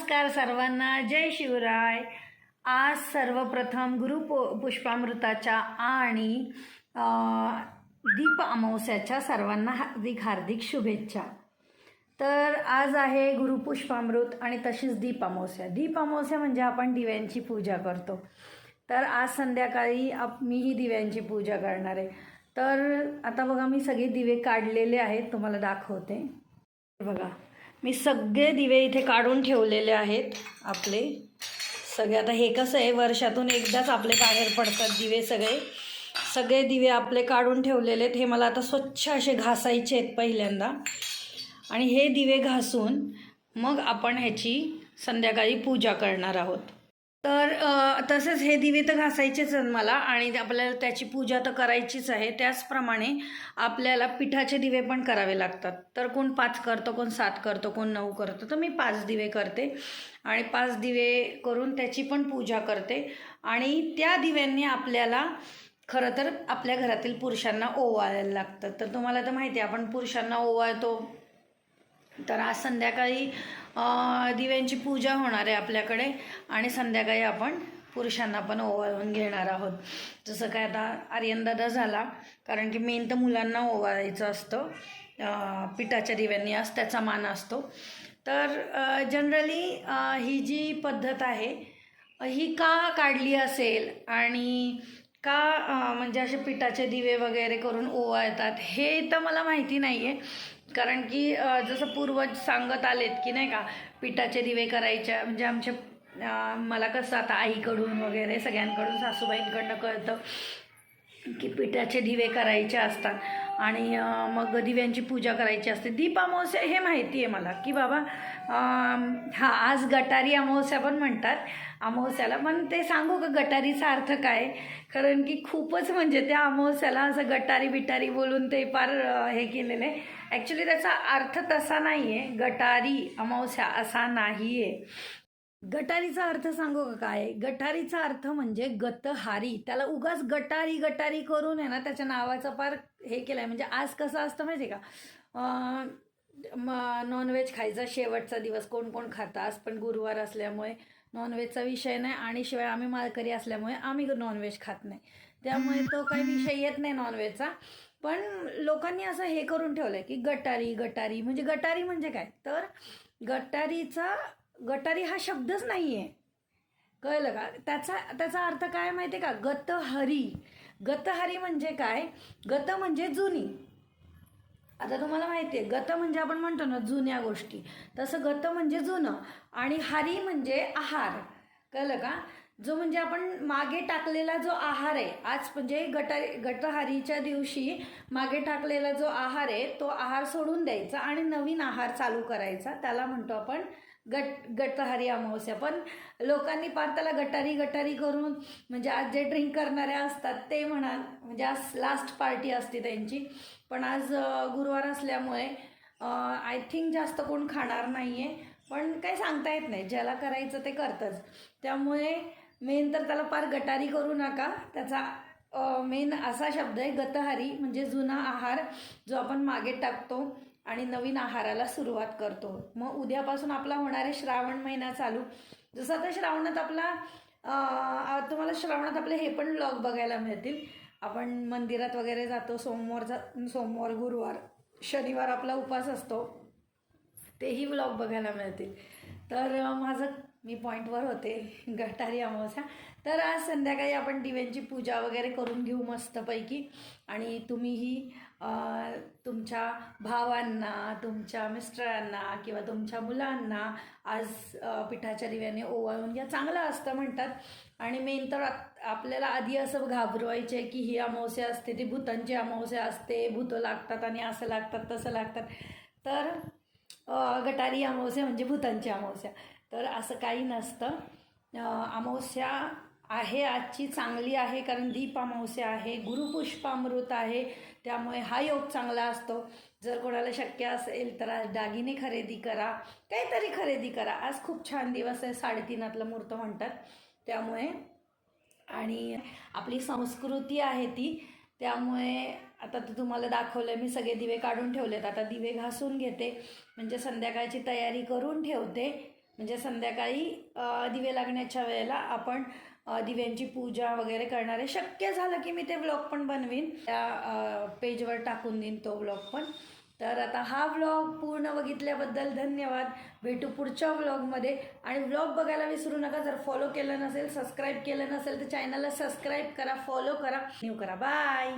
नमस्कार सर्वांना जय शिवराय. आज सर्वप्रथम गुरु पु पुष्पामृताच्या आणि दीप अमावस्याच्या सर्वांना हार्दिक हार्दिक शुभेच्छा. तर आज आहे गुरुपुष्पामृत आणि तशीच दीप अमावस्या. दीप अमावस्या म्हणजे आपण दिव्यांची पूजा करतो. तर आज संध्याकाळी आप मीही दिव्यांची पूजा करणार आहे. तर आता बघा मी सगळे दिवे काढलेले आहेत तुम्हाला दाखवते. बघा. मी सगळे दिवे इथे काढून ठेवलेले आहेत आपले. सगळे आता हे कसं आहे वर्षातून एकदाच आपले बाहेर पडतात दिवे सगळे. सगळे दिवे आपले काढून ठेवलेले आहेत. हे मला आता स्वच्छ असे घासायचे आहेत पहिल्यांदा. आणि हे दिवे घासून मग आपण ह्याची संध्याकाळी पूजा करणार आहोत. तर तसंच तसेच हे दिवे तर घासायचेच आहेत मला आणि आपल्याला त्याची पूजा तर करायचीच आहे. त्याचप्रमाणे आपल्याला पिठाचे दिवे पण करावे लागतात. तर कोण पाच करतं कोण सात करतं कोण नऊ करतं तर मी पाच दिवे करते आणि पाच दिवे करून त्याची पण पूजा करते. आणि त्या दिव्यांनी आपल्याला खरं तर आपल्या घरातील पुरुषांना ओवाळायला लागतं. तर तुम्हाला तर माहिती आहे आपण पुरुषांना ओवाळतो तर आज संध्याकाळी दिव्यांची पूजा होणार आहे आपल्याकडे आणि संध्याकाळी आपण पुरुषांना पण ओवाळून घेणार आहोत. जसं काय आता आर्यनदादा झाला कारण की मेन तर मुलांना ओवाळायचं असतं. पिठाच्या दिव्यांनी आज त्याचा मान असतो. तर जनरली ही जी पद्धत आहे ही का काढली असेल आणि का म्हणजे असे पिठाचे दिवे वगैरे करून ओवाळतात हे तर मला माहिती नाही आहे कारण की जसं पूर्वज सांगत आलेत की नाही का पिठाचे दिवे करायच्या म्हणजे आमच्या मला कसं आता आईकडून वगैरे सगळ्यांकडून सासूबाईंकडनं कळतं की पिठाचे दिवे करायचे असतात. आणि मग दिव्यांची पूजा करायची असते. दीप अमावस्या हे माहिती आहे मला की बाबा हा आज गटारी अमावस्या पण म्हणतात. अमावस्याला पण ते सांगू का गटारीचा अर्थ काय? कारण की खूपच म्हणजे त्या अमावस्याला असं गटारी बिटारी बोलून ते फार हे केलेलं. आहे ॲक्च्युली त्याचा अर्थ तसा नाही आहे गटारी अमावस्या असा नाही आहे गटारीचा अर्थ सांगू का काय? गटारीचा अर्थ म्हणजे गतहारी. त्याला उगाच गटारी गटारी करून आहे ना त्याच्या नावाचा फार हे केलं आहे म्हणजे आज कसं असतं माहिती आहे का? नॉनव्हेज खायचा शेवटचा दिवस. कोण कोण खातं? आज पण गुरुवार असल्यामुळे नॉनव्हेजचा विषय नाही आणि शिवाय आम्ही मालकरी असल्यामुळे आम्ही नॉनव्हेज खात नाही. त्यामुळे तो काही विषय येत नाही नॉनव्हेजचा पण लोकांनी असं हे करून ठेवलं आहे की गटारी गटारी. म्हणजे गटारी म्हणजे काय? तर गटारीचा गटारी हा शब्दच नाही आहे कळलं का? त्याचा त्याचा अर्थ काय माहिती आहे का? गतहरी. गतहरी म्हणजे काय? गत म्हणजे जुनी. आता तुम्हाला माहिती आहे गत म्हणजे आपण म्हणतो ना जुन्या गोष्टी. तसं गत म्हणजे जुनं आणि हारी म्हणजे आहार. कळलं का? जो म्हणजे आपण मागे टाकलेला जो आहार आहे आज म्हणजे गटा गटहारीच्या दिवशी मागे टाकलेला जो आहार आहे तो आहार सोडून द्यायचा आणि नवीन आहार चालू करायचा. त्याला म्हणतो आपण गट गटहारी अमावस्या. पण लोकांनी पार त्याला गटारी गटारी करून म्हणजे आज जे ड्रिंक करणाऱ्या असतात ते म्हणा म्हणजे आज लास्ट पार्टी असते त्यांची. पण आज गुरुवार असल्यामुळे आय थिंक जास्त कोण खाणार नाही आहे पण काही सांगता येत नाही. ज्याला करायचं ते करतंच. त्यामुळे मेन तर त्याला फार गटारी करू नका. त्याचा मेन असा शब्द आहे गतहारी म्हणजे जुना आहार जो आपण मागे टाकतो आणि नवीन आहाराला सुरुवात करतो. मग उद्यापासून आपला होणार आहे श्रावण महिना चालू. जसं आता श्रावणात आपला तुम्हाला श्रावणात आपले हे पण ब्लॉग बघायला मिळतील. आपण मंदिरात वगैरे जातो सोमवारचा सोमवार गुरुवार शनिवार आपला उपास असतो. तेही व्लॉग बघायला मिळतील. तर माझं मी पॉईंटवर होते गटारी अमावस्या. तर आज संध्याकाळी आपण दिव्यांची पूजा वगैरे करून घेऊ मस्तपैकी. आणि तुम्हीही तुमच्या भावांना तुमच्या मिस्टरांना किंवा तुमच्या मुलांना आज पिठाच्या दिव्याने ओवाळून घ्या. चांगलं असतं म्हणतात. आणि मेन तर आपल्याला आधी असं घाबरवायचे की ही अमावस्या असते ती भूतांची अमावस्या असते भूतं लागतात आणि असं लागतात तसं लागतात. तर गटारी अमावस्या म्हणजे भूतांची अमावस्या. तर असं काही नसतं. अमावस्या आहे आजची चांगली आहे कारण दीप अमावस्या आहे गुरुपुष्पामृत आहे. त्यामुळे हा योग चांगला असतो. जर कोणाला शक्य असेल तर आज दागिने खरेदी करा काहीतरी खरेदी करा. आज खूप छान दिवस आहे साडेतीनातलं मुहूर्त म्हणतात. त्यामुळे आणि आपली संस्कृती आहे ती. त्यामुळे आता तर तुम्हाला दाखवलं मी सगळे दिवे काढून ठेवलेत. आता दिवे घासून घेते. म्हणजे संध्याकाळची तयारी करून ठेवते. म्हणजे संध्याकाळी दिवे लागण्याच्या वेळेला आपण दिव्यांची पूजा वगैरे करणारे. शक्य झालं की मी ते व्लॉग पण बनवीन. त्या पेजवर टाकून देईन तो व्लॉग पण. तर आता हा व्लॉग पूर्ण बघितल्याबद्दल धन्यवाद. भेटू पुढच्या व्लॉगमध्ये. आणि व्लॉग बघायला विसरू नका. जर फॉलो केलं नसेल सबस्क्राईब केलं नसेल तर चॅनलला सबस्क्राईब करा फॉलो करा. न्यू करा. बाय